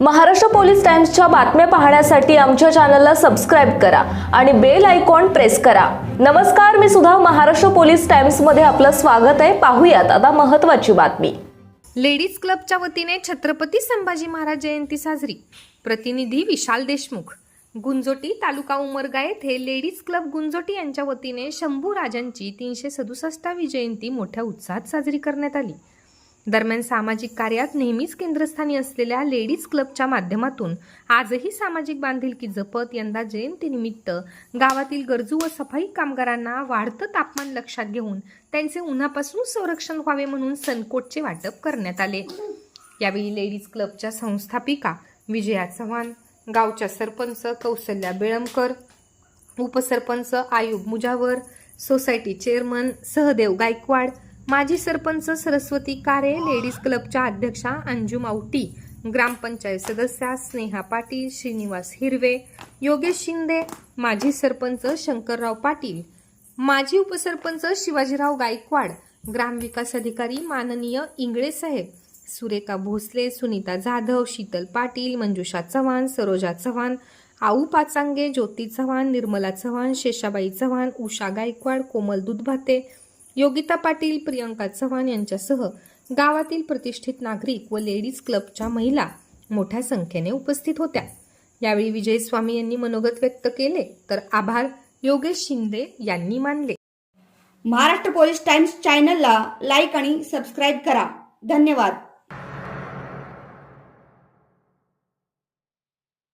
Maharashtra police टाइम्सच्या बातम्या पाहण्यासाठी आमच्या चॅनलला सबस्क्राईब करा आणि बेल आयकॉन प्रेस करा. नमस्कार मी सुद्धा महाराष्ट्र पोलीस टाइम्समध्ये आपलं स्वागत आहे. पाहूयात आता महत्त्वाची बातमी. लेडीज क्लबच्या वतीने छत्रपती संभाजी महाराज जयंती साजरी. प्रतिनिधी विशाल देशमुख. गुंजोटी तालुका उमरगा येथे लेडीज क्लब गुंजोटी यांच्या वतीने शंभू राजांची तीनशे सदुसष्टावी जयंती मोठ्या उत्साहात साजरी करण्यात आली. दरम्यान सामाजिक कार्यात नेहमीच केंद्रस्थानी असलेल्या लेडीज क्लबच्या माध्यमातून आजही सामाजिक बांधिलकी जपत यंदा जयंतीनिमित्त गावातील गरजू व सफाई कामगारांना वाढतं तापमान लक्षात घेऊन त्यांचे उन्हापासून संरक्षण व्हावे म्हणून सनकोटचे वाटप करण्यात आले. यावेळी लेडीज क्लबच्या संस्थापिका विजया चव्हाण गावच्या सरपंच कौसल्या बेळमकर उपसरपंच आयुब मुजावर सोसायटी चेअरमन सहदेव गायकवाड माजी सरपंच सरस्वती कारे लेडीज क्लबच्या अध्यक्षा अंजू मावटी ग्रामपंचायत सदस्या स्नेहा पाटील श्रीनिवास हिरवे योगेश शिंदे माजी सरपंच शंकरराव पाटील माजी उपसरपंच शिवाजीराव गायकवाड ग्रामविकास अधिकारी माननीय इंगळे साहेब सुरेखा भोसले सुनीता जाधव शीतल पाटील मंजुषा चव्हाण सरोजा चव्हाण आऊ पाचांगे ज्योती चव्हाण निर्मला चव्हाण शेषाबाई चव्हाण उषा गायकवाड कोमल दुधभाते योगिता पाटील प्रियंका चव्हाण यांच्यासह गावातील प्रतिष्ठित नागरिक व लेडीज क्लबच्या महिला मोठ्या संख्येने उपस्थित होत्या. यावेळी विजय स्वामी यांनी मनोगत व्यक्त केले तर आभार योगेश शिंदे यांनी मानले. महाराष्ट्र पोलीस टाइम्स चॅनलला लाईक आणि सबस्क्राईब करा. धन्यवाद.